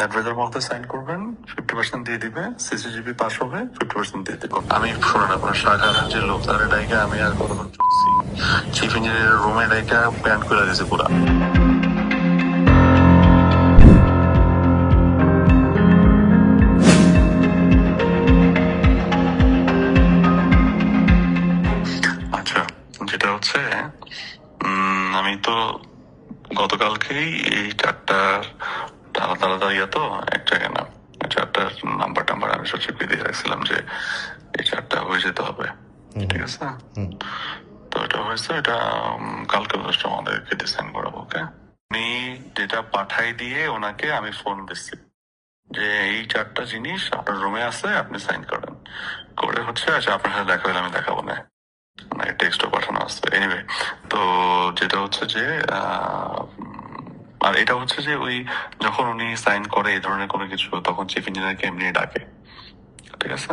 Adviser মধ্যে sign করবেন fifty percent দিয়ে দিবে সিসিজিবি পাস হবে ফিফটি পার্সেন্ট দিয়ে দিবে। আমি শোনেন আপনার শাখার যে লোক তার ডাইকা আমি আর কতক্ষণ চলছি চিফ ইঞ্জিনিয়ার রুমে ডাইকা প্যান্ট করে দিয়েছে পুরা। আচ্ছা যেটা হচ্ছে উম, আমি তো গতকালকেই এই চারটার আলাদা আলাদা ইয়া তো এক জায়গায় চারটার নাম্বার টাম্বার আমি সচিবকে দিয়ে রাখছিলাম যে এই চারটা হয়ে যেতে হবে। ঠিক আছে? তো এটা হয়েছে এটা কালকে জাস্ট আমাদেরকে ডিসাইন করাবো ওকে উনি যেটা পাঠাই দিয়ে ওনাকে আমি ফোন দিচ্ছি যে এই চারটা জিনিস আপনার রুমে আছে আপনি সাইন করেন। করে হচ্ছে আচ্ছা আপনার সাথে দেখা হলে আমি দেখাবো না। টেক্সটও পাঠানো আছে। এনিওয়ে তো যেটা হচ্ছে যে আর এটা হচ্ছে যে ওই যখন উনি সাইন করে এই ধরনের কোনো কিছু, তখন চিফ ইঞ্জিনিয়ারকে এমনি ডাকে। ঠিক আছে?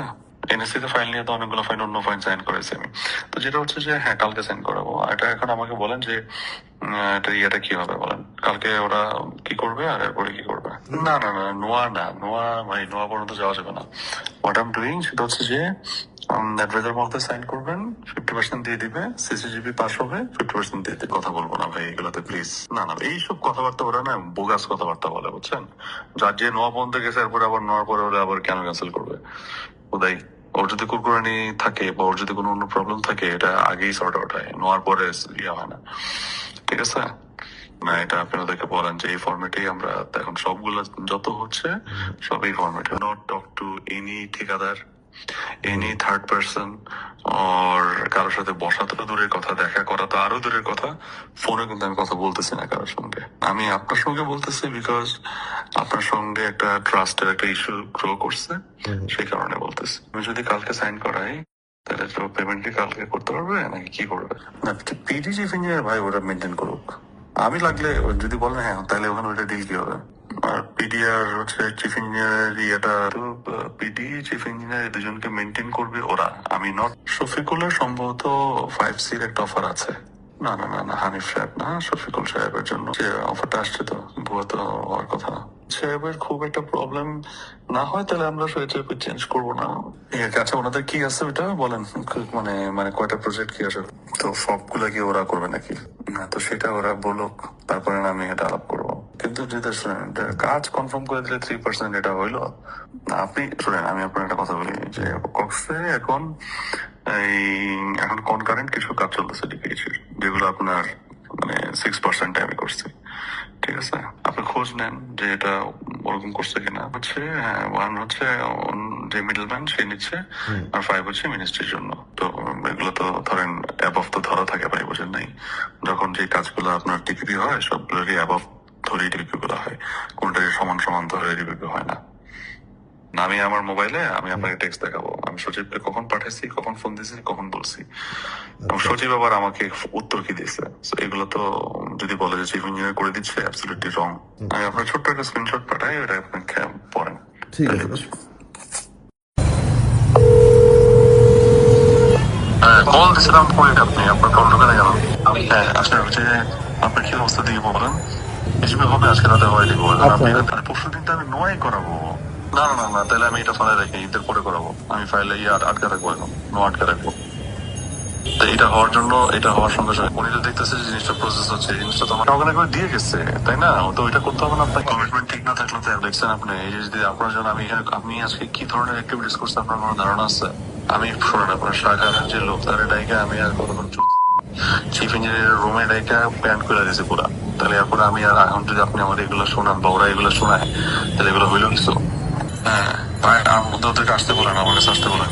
এনএসসি তে ফাইল নিয়ে তো অনেকগুলো ফাইল অন্য ফাইল সাইন করেছি আমি। তো যেটা হচ্ছে যে হ্যাঁ কালকে সাইন করাবো। এটা এখন আমাকে বলেন যে এটা ইয়েটা কি হবে বলেন? কালকে ওরা কি করবে আর এরপরে কি করবে? না না না, নোয়া না, নোয়া, ভাই, নোয়া পর্যন্ত যাওয়া যাবে না। হোয়াট আম ডুইং সেটা হচ্ছে যে অ্যাডভাইজার মধ্যে সাইন করবেন ফিফটি পার্সেন্ট দিয়ে দিবে সিসিজিবি পাস হবে ফিফটি পার্সেন্ট দিয়ে দিবে। কথা বলব না ভাই এগুলোতে প্লিজ না না এইসব কথাবার্তা ওরা না বোগাস কথাবার্তা বলে বুঝছেন? যার যে নোয়া পর্যন্ত গেছে এরপরে আবার নোয়ার পরে ওরা আবার কেন ক্যান্সেল করবে? ওদাই ওর যদি কুরকুরানি থাকে বা ওর যদি কোনো অন্য প্রবলেম থাকে এটা আগেই সর্ট আউট হয়। নোয়ার পরে ইয়ে হয় না। ঠিক আছে? না এটা আপনি ওদেরকে বলেন যে এই ফর্মেটেই আমরা এখন সবগুলো যত হচ্ছে সব এই ফর্মেটে নট টক টু এনি ঠিকাদার। এনি থার্ড পার্সন আর কারোর সাথে বসা তো দূরের কথা দেখা করা তো আরও দূরের কথা ফোনে কিন্তু আমি কথা বলতেছি না কারোর সঙ্গে। আমি আপনার সঙ্গে বলতেছি বিকজ আপনার সঙ্গে একটা ট্রাস্টের একটা ইস্যু গ্রো করছে সেই কারণে বলতেছি। আমি যদি কালকে সাইন করাই তাহলে তো পেমেন্ট কি কালকে করতে পারবে নাকি কি করবে? না পিডি চিফ ইঞ্জিনিয়ার ভাই ওটা মেনটেন করুক। আমি লাগলে যদি বলেন হ্যাঁ তাহলে ওখানে ওটা ডিল কি হবে? হচ্ছে চিফ ইঞ্জিনিয়ার ইয়েটা তো পিডি চিফ ইঞ্জিনিয়ার দুজনকে মেনটেন করবে ওরা। আমি নট শফিকুলের সম্ভবত ফাইভ সির একটা অফার আছে। না না না না, হানিফ সাহেব না, শফিকুল সাহেবের জন্য। যে অফারটা আসছে তো, ভুয়া তো হওয়ার কথা। সাহেবের খুব একটা প্রবলেম না হয়, তাহলে আমরা চেঞ্জ করব না। আচ্ছা ওনাদের কি আছে ওটা বলেন। মানে মানে কয়টা প্রজেক্ট কি আছে? তো সবগুলা কি ওরা করবে নাকি? না, তো সেটা ওরা বলুক। তারপরে আমি এটা আলাপ করব। কিন্তু যেটা শুনেন কাজ কনফার্ম করে দিলে থ্রি পার্সেন্ট এটা হইল আপনি শুনেন আমি আপনার একটা কথা বলি যে কক্সে এখন এই এখন কনকারেন্ট কিছু কাজ চলতেছে ডিপিএইচ যেগুলো আপনার মানে সিক্স পার্সেন্ট আমি করছি। ঠিক আছে? আপনি খোঁজ নেন যে এটা ওরকম করছে কিনা। হচ্ছে হ্যাঁ ওয়ান হচ্ছে যে মিডল ম্যান সে নিচ্ছে আর ফাইভ হচ্ছে মিনিস্ট্রির জন্য। তো এগুলো তো ধরেন অ্যাবভ তো ধরা থাকে ভাই বোঝেন নাই। যখন যে কাজগুলো আপনার ডিপিপি হয় সবগুলোরই অ্যাবভ ধরেই ডিপিপি গুলো হয়? কোনটাই সমান সমান ধরে ডিপিপি হয় না? আমি আমার মোবাইলে আমি আপনাকে টেক্সট দেখাবো। আমি সচিবকে কখন পাঠাইছি কখন ফোন দিয়েছি কখন বলছি। এবং সচিব আবার আমাকে উত্তর কি দিয়েছে? এগুলো তো যদি বলে যে চিফ ইঞ্জিনিয়ার করে দিচ্ছে অ্যাবসলিউটলি রং আমি আপনার ছোট্ট একটা স্ক্রিনশট পাঠাই ওটা আপনি খেয়াল পড়েন ঠিক আছে। হ্যাঁ কল আপনি। আপনার কল ঢোকে না কেন হ্যাঁ আসলে হচ্ছে আপনার কি অবস্থা দিয়ে বলেন হিসেবে হবে আজকে রাতে হয় দিব। পরশু দিন তো আমি নয় করাবো না না না না তাহলে আমি এটা ফালে রেখে ঈদের পরে করাবো আমি ফাইলে ইয়ে আট- আটকে রাখব এখন নো আটকে রাখব তো এটা হওয়ার জন্য এটা হওয়ার সঙ্গে সঙ্গে উনি তো দেখতেছে যে জিনিসটা প্রসেস হচ্ছে জিনিসটা তো আমার ওখানে করে দিয়ে গেছে তাই না তো ওইটা করতে হবে না আপনার কমিটমেন্ট ঠিক না থাকলে তো দেখছেন আপনি এই যদি আপনার জন্য আমি আপনি আজকে কি ধরনের অ্যাক্টিভিটিস করছে আপনার কোনো ধারণা আছে আমি শোনেন আপনার শাখার যে লোক তার ডাইকে আমি আর কতক্ষণ চিফ ইঞ্জিনিয়ার রুমে ডাইকা প্যান্ট করে দিয়েছে পুরা তাহলে এরপরে আমি আর এখন যদি আপনি আমার এগুলো শোনান বা ওরা এগুলো শোনায় তাহলে এগুলো হইল কিছু? হ্যাঁ মধ্যে ওদেরকে আসতে বলেন আমার কাছে আসতে বলেন।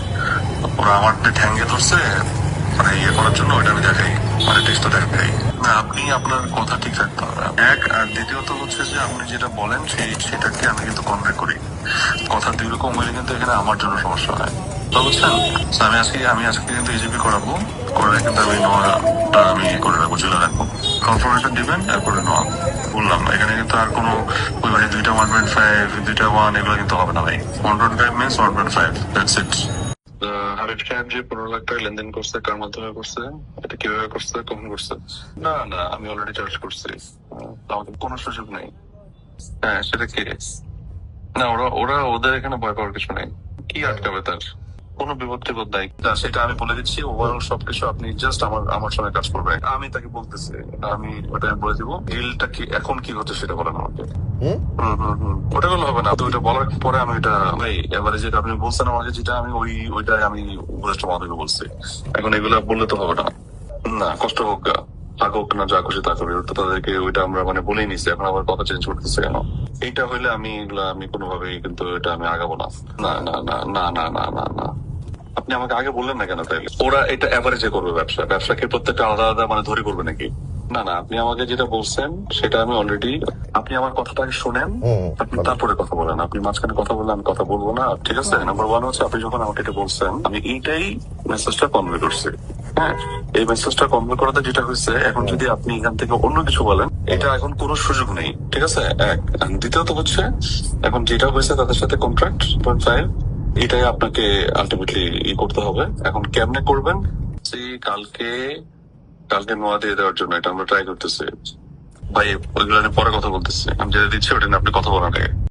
ওরা আমার ঠ্যাঙ্গে ধরছে মানে ইয়ে করার জন্য ওইটা আমি দেখাই মানে টেস্টটা দেখাই। না আপনি আপনার কথা ঠিক রাখতে হবে। এক আর দ্বিতীয়ত হচ্ছে যে আপনি যেটা বলেন সেই সেটাকে আমি কিন্তু কনভে করি। কথা দুই রকম হইলে কিন্তু এখানে আমার জন্য সমস্যা হয়। বুঝছেন আমি আজকে আমি আজকে কিন্তু ইজিপি করাবো। করে কিন্তু আমি নোয়াটা আমি ইয়ে করে রাখব চলে রাখব। কনফার্মেশন দিবেন তারপরে নোয়া বললাম এখানে কিন্তু আর কোনো ওই মানে দুইটা ওয়ান পয়েন্ট ফাইভ দুইটা ওয়ান এগুলো কিন্তু হবে না ভাই। One point five means one point five that's it Harif সাহেব যে পনেরো লাখ টাকা লেনদেন করছে কার মাধ্যমে করছে এটা কীভাবে করছে কখন করছে? না না আমি অলরেডি চার্জ করছি। আমাকে কোনো সুযোগ নেই। হ্যাঁ সেটা কি? না ওরা ওরা ওদের এখানে ভয় পাওয়ার কিছু নেই। কি আটকাবে তার? কোনো টিপদ নাই। না, সেটা আমি বলে দিচ্ছি ওভারঅল সবকিছু আপনি জাস্ট আমার আমার সঙ্গে কাজ করবেন। আমি তাকে বলতেছি আমি ওটা আমি বলে দিব ডিলটা কি এখন কি হচ্ছে সেটা বলেন আমাকে। ওটা করলে হবে না তো ওইটা বলার পরে আমি ওইটা ভাই এবারে যেটা আপনি বলছেন আমাকে যেটা আমি ওই ওইটাই আমি উপদেশটা মাধবকে বলছি। এখন এগুলা বললে তো হবে না। না কষ্ট হোক গা থাক হোক না যা খুশি তা করি। তো তাদেরকে ওইটা আমরা মানে বলেই নিছি এখন আবার কথা চেঞ্জ করতেছে কেন? এইটা হইলে আমি এগুলা আমি কোনোভাবেই কিন্তু এটা আমি আগাবো না। না না না না না না না না। আপনি আমাকে আগে বললেন না কেন তাইলে? ওরা এটা অ্যাভারেজে করবে ব্যবসা। ব্যবসাকে প্রত্যেকটা আলাদা আলাদা মানে ধরে করবে নাকি? না না আপনি আমাকে যেটা বলছেন সেটা আমি অলরেডি আপনি আমার কথাটাকে শোনেন আপনি তারপরে কথা বলেন। আপনি মাঝখানে কথা বললে আমি কথা বলব না। ঠিক আছে? নাম্বার ওয়ান হচ্ছে আপনি যখন আমাকে এটা বলছেন আমি এইটাই মেসেজটা কনভে করছি। হ্যাঁ? এই মেসেজটা কনভে করাতে যেটা হয়েছে এখন যদি আপনি এখান থেকে অন্য কিছু বলেন এটা এখন কোনো সুযোগ নেই। ঠিক আছে? এক। দ্বিতীয়ত হচ্ছে এখন যেটা হয়েছে তাদের সাথে কন্ট্রাক্ট পয়েন্ট ফাইভ এটাই আপনাকে আলটিমেটলি ই করতে হবে। এখন কেমনে করবেন? কালকে কালকে নোয়া দিয়ে দেওয়ার জন্য এটা আমরা ট্রাই করতেছি। ভাই, ওইগুলো পরে কথা বলতেছি। আমি যেটা দিচ্ছি, ওটা নিয়ে আপনি কথা বলার আগে।